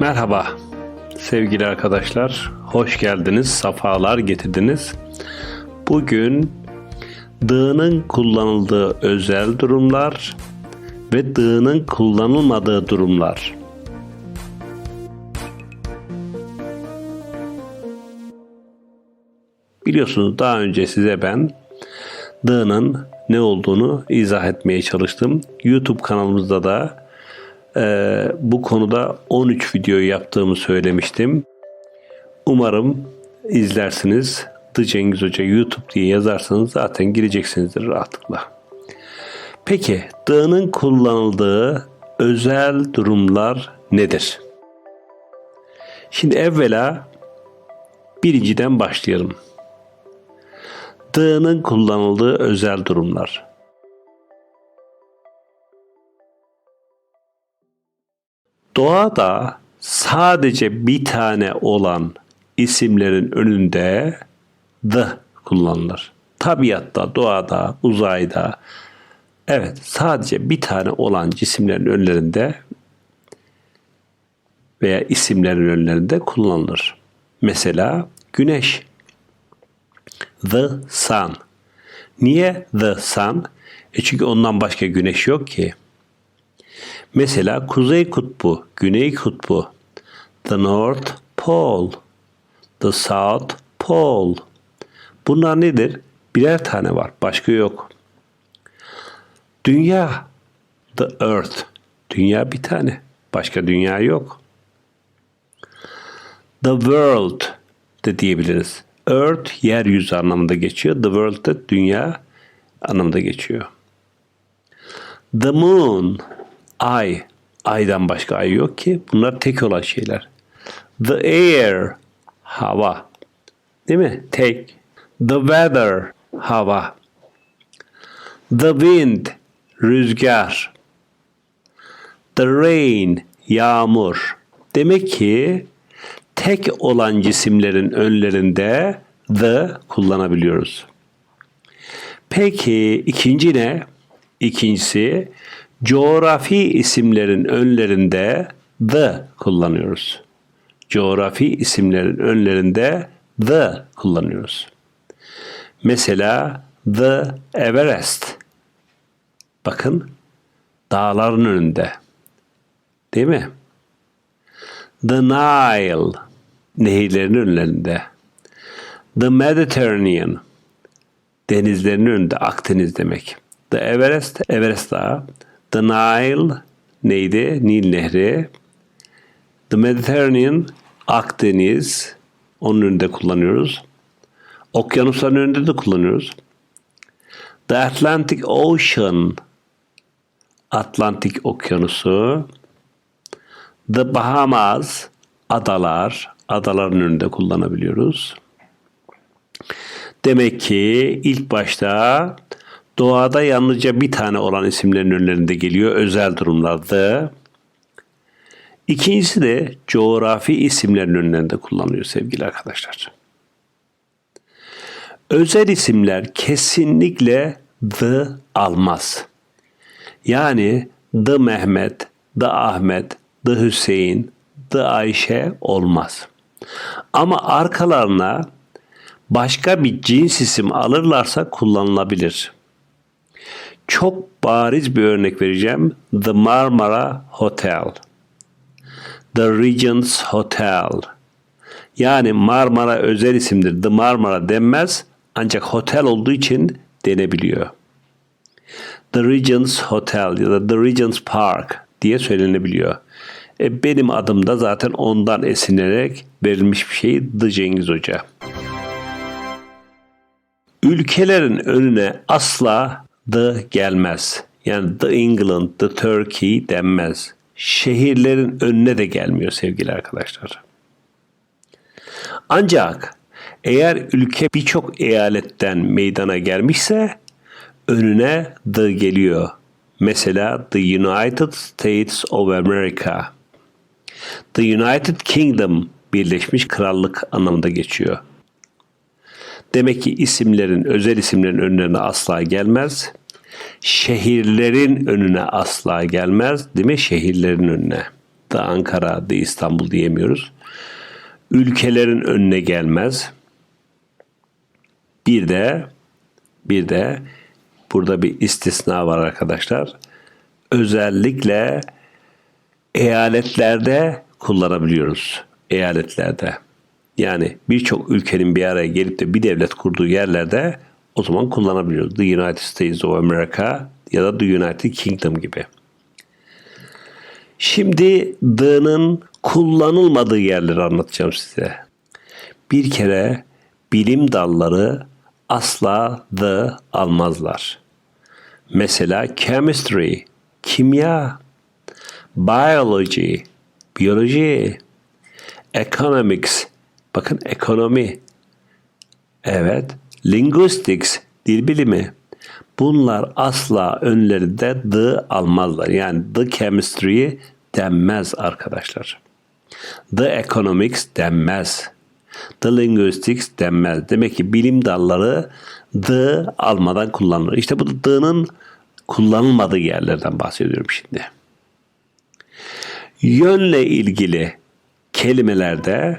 Merhaba sevgili arkadaşlar. Hoş geldiniz, safalar getirdiniz. Bugün dığının kullanıldığı özel durumlar ve dığının kullanılmadığı durumlar. Biliyorsunuz daha önce size ben dığının ne olduğunu izah etmeye çalıştım. YouTube kanalımızda da e, bu konuda 13 video yaptığımı söylemiştim. Umarım izlersiniz. The Cengiz Hoca YouTube diye yazarsanız zaten gireceksinizdir rahatlıkla. Peki dığının kullanıldığı özel durumlar nedir? Şimdi evvela birinciden başlayalım. Dığının kullanıldığı özel durumlar. Doğada sadece bir tane olan isimlerin önünde the kullanılır. Tabiatta, doğada, uzayda evet sadece bir tane olan cisimlerin önlerinde veya isimlerin önlerinde kullanılır. Mesela güneş. The sun. Niye the sun? E çünkü ondan başka güneş yok ki. Mesela Kuzey Kutbu, Güney Kutbu. The North Pole. The South Pole. Bunlar nedir? Birer tane var. Başka yok. Dünya. The Earth. Dünya bir tane. Başka dünya yok. The world de diyebiliriz. Earth yeryüzü anlamında geçiyor. The world de dünya anlamında geçiyor. The moon ay. Aydan başka ay yok ki. Bunlar tek olan şeyler. The air hava. Değil mi? Tek. The weather hava. The wind rüzgar. The rain yağmur. Demek ki tek olan cisimlerin önlerinde the kullanabiliyoruz. Peki ikinci ne? İkincisi coğrafi isimlerin önlerinde the kullanıyoruz. Coğrafi isimlerin önlerinde the kullanıyoruz. Mesela the Everest. Bakın dağların önünde. Değil mi? The Nile nehirlerin önlerinde. The Mediterranean denizlerin önünde Akdeniz demek. The Everest Everest Dağı. The Nile neydi? Nil Nehri. The Mediterranean Akdeniz onun önünde kullanıyoruz. Okyanusların önünde de kullanıyoruz. The Atlantic Ocean Atlantik Okyanusu. The Bahamas adalar, adaların önünde kullanabiliyoruz. Demek ki ilk başta doğada yalnızca bir tane olan isimlerin önlerinde geliyor özel durumlarda. İkincisi de coğrafi isimlerin önlerinde kullanılıyor sevgili arkadaşlar. Özel isimler kesinlikle the almaz. Yani the Mehmet, the Ahmet, the Hüseyin, the Ayşe olmaz. Ama arkalarına başka bir cins isim alırlarsa kullanılabilir. Çok bariz bir örnek vereceğim. The Marmara Hotel. The Regents Hotel. Yani Marmara özel isimdir. The Marmara denmez ancak hotel olduğu için denebiliyor. The Regents Hotel ya da The Regents Park diye söylenebiliyor. E, benim adım da zaten ondan esinlenerek verilmiş bir şey The Cengiz Hoca. Ülkelerin önüne asla the gelmez. Yani the England, the Turkey denmez. Şehirlerin önüne de gelmiyor sevgili arkadaşlar. Ancak eğer ülke birçok eyaletten meydana gelmişse önüne the geliyor. Mesela the United States of America. The United Kingdom Birleşmiş Krallık anlamında geçiyor. Demek ki isimlerin, özel isimlerin önlerine asla gelmez. Şehirlerin önüne asla gelmez, değil mi? Şehirlerin önüne. The Ankara, The İstanbul diyemiyoruz. Ülkelerin önüne gelmez. Bir de bir de burada bir istisna var arkadaşlar. Özellikle eyaletlerde kullanabiliyoruz. Eyaletlerde. Yani birçok ülkenin bir araya gelip de bir devlet kurduğu yerlerde o zaman kullanabiliyoruz. The United States of America ya da The United Kingdom gibi. Şimdi the'nın kullanılmadığı yerleri anlatacağım size. Bir kere bilim dalları asla the almazlar. Mesela chemistry, kimya, biology, biyoloji, economics, bakın ekonomi, evet, linguistics, dil bilimi. Bunlar asla önlerinde the almazlar. Yani the chemistry denmez arkadaşlar. The economics denmez. The linguistics denmez. Demek ki bilim dalları the almadan kullanılır. İşte bu the'nın kullanılmadığı yerlerden bahsediyorum şimdi. Yönle ilgili kelimelerde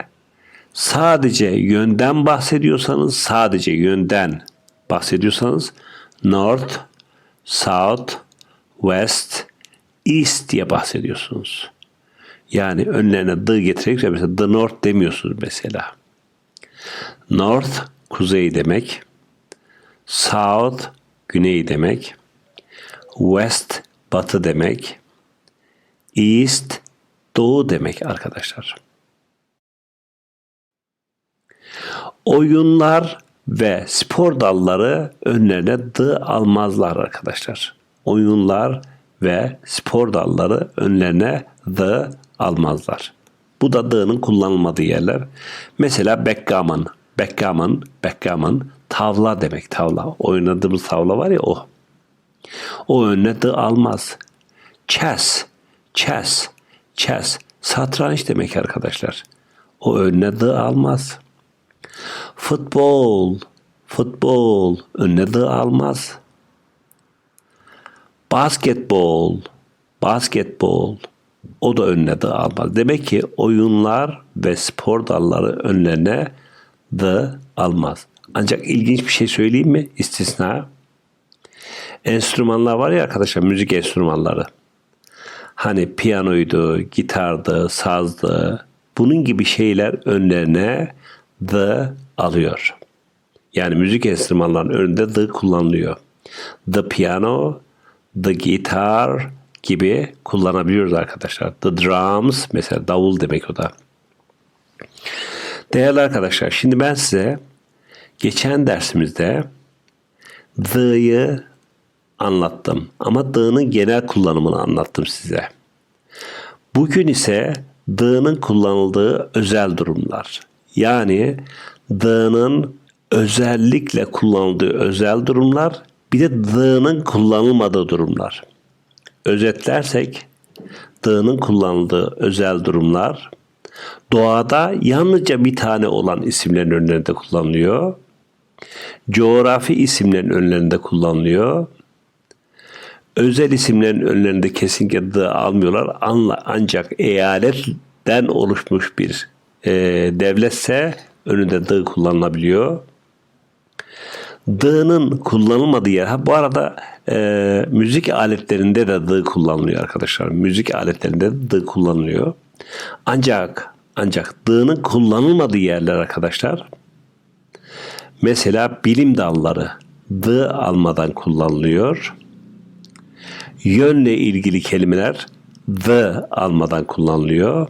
sadece yönden bahsediyorsanız, sadece yönden bahsediyorsanız north, south, west, east diye bahsediyorsunuz. Yani önlerine the getirerek mesela the north demiyorsunuz mesela. North kuzey demek. South güney demek. West batı demek. East doğu demek arkadaşlar. Oyunlar ve spor dalları önlerine the almazlar arkadaşlar. Oyunlar ve spor dalları önlerine the almazlar. Bu da the'nın kullanılmadığı yerler. Mesela backgammon. Backgammon, backgammon tavla demek tavla. Oynadığımız tavla var ya o. O önüne the almaz. Chess, chess, chess. Satranç demek arkadaşlar. O önüne the almaz. Futbol, futbol önüne de almaz. Basketbol, basketbol o da önüne de almaz. Demek ki oyunlar ve spor dalları önlerine de almaz. Ancak ilginç bir şey söyleyeyim mi? İstisna. Enstrümanlar var ya arkadaşlar müzik enstrümanları. Hani piyanoydu, gitardı, sazdı. Bunun gibi şeyler önlerine the alıyor. Yani müzik enstrümanlarının önünde the kullanılıyor. The piano, the guitar gibi kullanabiliyoruz arkadaşlar. The drums mesela davul demek o da. Değerli arkadaşlar şimdi ben size geçen dersimizde the'yı anlattım. Ama the'nın genel kullanımını anlattım size. Bugün ise the'nın kullanıldığı özel durumlar. Yani the'nın özellikle kullanıldığı özel durumlar bir de the'nın kullanılmadığı durumlar. Özetlersek the'nın kullanıldığı özel durumlar doğada yalnızca bir tane olan isimlerin önlerinde kullanılıyor. Coğrafi isimlerin önlerinde kullanılıyor. Özel isimlerin önlerinde kesinlikle the almıyorlar. Ancak eyaletten oluşmuş bir e, devletse önünde the kullanılabiliyor. The'nın kullanılmadığı yer. Ha, bu arada e, müzik aletlerinde de the kullanılıyor arkadaşlar. Müzik aletlerinde de the kullanılıyor. Ancak ancak the'nın kullanılmadığı yerler arkadaşlar. Mesela bilim dalları the almadan kullanılıyor. Yönle ilgili kelimeler the almadan kullanılıyor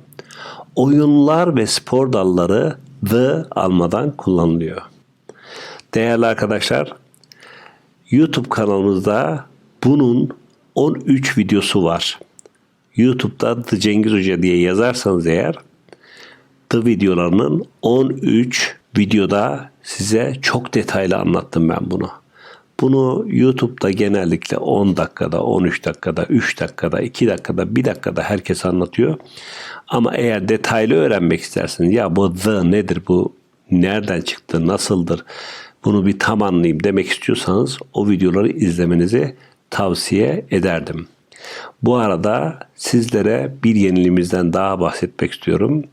oyunlar ve spor dalları the almadan kullanılıyor. Değerli arkadaşlar, YouTube kanalımızda bunun 13 videosu var. YouTube'da The Cengiz Hoca diye yazarsanız eğer The videolarının 13 videoda size çok detaylı anlattım ben bunu. Bunu YouTube'da genellikle 10 dakikada, 13 dakikada, 3 dakikada, 2 dakikada, 1 dakikada herkes anlatıyor. Ama eğer detaylı öğrenmek isterseniz ya bu the nedir bu nereden çıktı nasıldır bunu bir tam anlayayım demek istiyorsanız o videoları izlemenizi tavsiye ederdim. Bu arada sizlere bir yeniliğimizden daha bahsetmek istiyorum.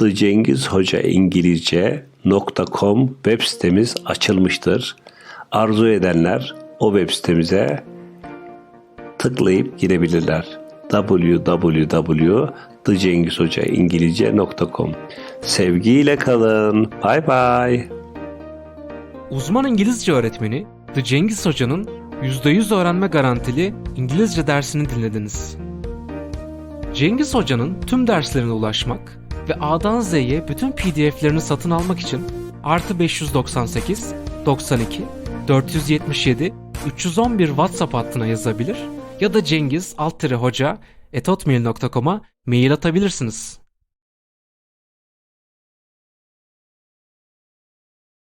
www.thecengizhocaingilizce.com web sitemiz açılmıştır. Arzu edenler o web sitemize tıklayıp girebilirler. www.thecengizhocaingilizce.com Sevgiyle kalın. Bay bay. Uzman İngilizce öğretmeni The Cengiz Hoca'nın %100 öğrenme garantili İngilizce dersini dinlediniz. Cengiz Hoca'nın tüm derslerine ulaşmak ve A'dan Z'ye bütün PDF'lerini satın almak için artı 598 92 477 311 WhatsApp hattına yazabilir ya da cengiz hoca etotmail.com'a mail atabilirsiniz.